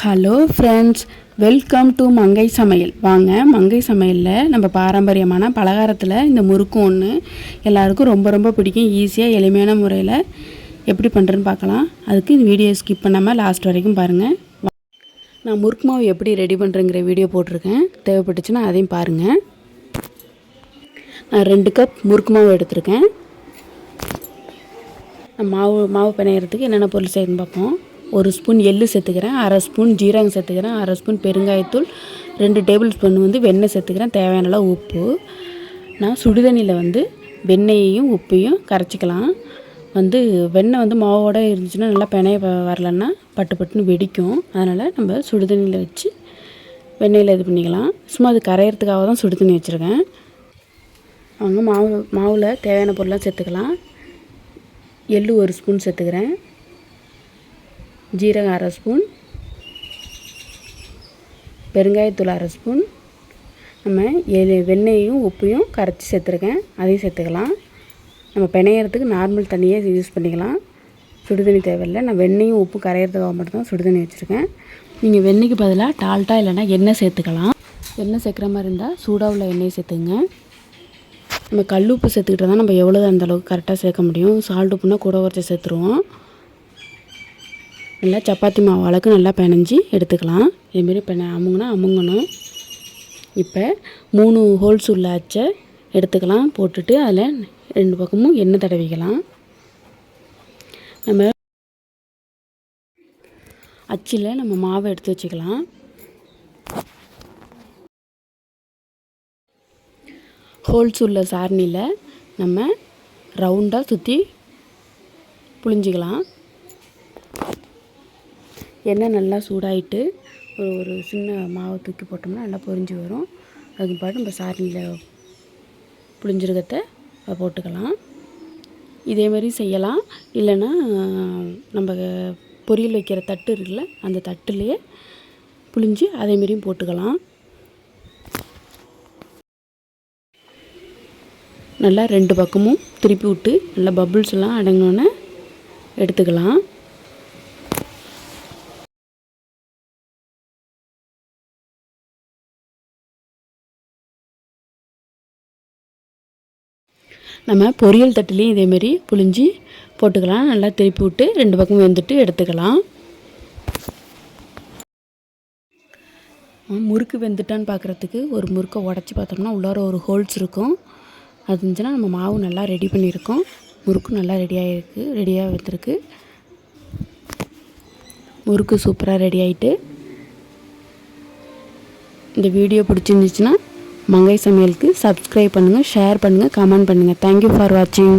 Hello friends welcome to மங்கை சமையல் வாங்க மங்கை சமையலில் நம்ம பாரம்பரியமான பலகாரத்தில் இந்த முறுக்கு ஒன்று எல்லாருக்கும் ரொம்ப ரொம்ப பிடிக்கும். ஈஸியாக எளிமையான முறையில் எப்படி பண்ணுறேன்னு பார்க்கலாம். அதுக்கு இந்த வீடியோ ஸ்கிப் பண்ணாமல் லாஸ்ட் வரைக்கும் பாருங்கள் நான் முறுக்கு மாவு எப்படி ரெடி பண்ணுறேங்கிற வீடியோ போட்டிருக்கேன். தேவைப்பட்டுச்சுன்னா அதையும் பாருங்கள் நான் ரெண்டு கப் முறுக்கு மாவு எடுத்திருக்கேன். நான் மாவு மாவு பிணையறதுக்கு என்னென்ன பொருள் செய்யணும்னு பார்ப்போம். ஒரு ஸ்பூன் எள்ளு சேர்த்துக்கிறேன் அரை ஸ்பூன் ஜீரகம் சேர்த்துக்கிறேன் அரை ஸ்பூன் பெருங்காயத்தூள் ரெண்டு டேபிள் ஸ்பூன் வந்து வெண்ணெய் சேர்த்துக்கிறேன் தேவையான அளவு உப்பு. நான் சுடுதண்ணியில் வந்து வெண்ணெயையும் உப்பையும் கரைச்சிக்கலாம். வந்து வெண்ணெய் வந்து மாவோட இருந்துச்சுன்னா நல்லா பெனைய வ- வரலன்னா பட்டு பட்டுன்னு வெடிக்கும். அதனால் நம்ம சுடுதண்ணியில் வச்சு வெண்ணெயில் இது பண்ணிக்கலாம். சும்மா அது கரையிறதுக்காக தான் சுடு தண்ணி வச்சுருக்கேன். அவங்க மாவு மாவில் தேவையான பொருள்லாம் சேர்த்துக்கலாம். எள்ளு ஒரு ஸ்பூன் சேர்த்துக்கிறேன். ஜீரகம் அரை ஸ்பூன் பெருங்காயத்தூள் அரை ஸ்பூன். நம்ம எ வெண்ணெயையும் உப்பையும் கரைச்சி சேர்த்துருக்கேன். அதையும் சேர்த்துக்கலாம். நம்ம பிணையறதுக்கு நார்மல் தண்ணியே யூஸ் பண்ணிக்கலாம். சுடுதண்ணி தேவையில்லை. நான் வெண்ணையும் உப்பு கரையிறதுக்காக மட்டும்தான் சுடுதண்ணி வச்சுருக்கேன். நீங்கள் வெண்ணெய்க்கு பதிலாக டால்ட்டா இல்லைன்னா எண்ணெய் சேர்த்துக்கலாம். எண்ணெய் சேர்க்குற மாதிரி இருந்தால் சூடாக உள்ள எண்ணெயை சேர்த்துங்க. நம்ம கல் உப்பு சேர்த்துக்கிட்டா தான் நம்ம எவ்வளோ அந்த அளவுக்கு கரெக்டாக சேர்க்க முடியும். சால்ட் உப்புனா கூட குறைச்சி சேர்த்துருவோம். நல்லா சப்பாத்தி மாவு அளவுக்கு நல்லா பிணைஞ்சி எடுத்துக்கலாம். இதுமாரி பிணை அமுங்கினா அமுங்கணும். இப்போ மூணு ஹோல்ஸ் உள்ள அச்சை எடுத்துக்கலாம். போட்டுட்டு அதில் ரெண்டு பக்கமும் எண்ணெய் தடவிக்கலாம். நம்ம அச்சில் நம்ம மாவை எடுத்து வச்சுக்கலாம். ஹோல்ஸ் உள்ள சாரணியில் நம்ம ரவுண்டாக சுற்றி புழிஞ்சிக்கலாம். எண்ணெய் நல்லா சூடாகிட்டு ஒரு ஒரு சின்ன மாவை தூக்கி போட்டோம்னா நல்லா பொரிஞ்சு வரும். அதுக்கு பாட்டு நம்ம சாரணியில் புளிஞ்சிருக்கத்தை போட்டுக்கலாம். இதே செய்யலாம். இல்லைன்னா நம்ம பொரியல் வைக்கிற தட்டு இருக்குல்ல அந்த தட்டுலேயே புளிஞ்சு அதேமாரியும் போட்டுக்கலாம். நல்லா ரெண்டு பக்கமும் திருப்பி விட்டு நல்லா பபுள்ஸ் எல்லாம் அடங்கினோன்னே எடுத்துக்கலாம். நம்ம பொரியல் தட்டுலேயும் இதேமாரி புழிஞ்சி போட்டுக்கலாம். நல்லா திருப்பி விட்டு ரெண்டு பக்கம் வெந்துட்டு எடுத்துக்கலாம். முறுக்கு வெந்துட்டான்னு பார்க்குறதுக்கு ஒரு முறுக்கை உடச்சி பார்த்தோம்னா உள்ளார ஒரு ஹோல்ஸ் இருக்கும். அது இருந்துச்சுன்னா நம்ம மாவு நல்லா ரெடி பண்ணியிருக்கோம். முறுக்கு நல்லா ரெடியாக இருக்குது ரெடியாக வந்துருக்கு. முறுக்கு சூப்பராக ரெடி ஆகிட்டு இந்த வீடியோ பிடிச்சிருந்துச்சுன்னா மங்கை சமையலுக்கு சப்ஸ்கிரைப் பண்ணுங்கள் ஷேர் பண்ணுங்கள் கமெண்ட் பண்ணுங்கள் தேங்க்யூ ஃபார் வாட்சிங்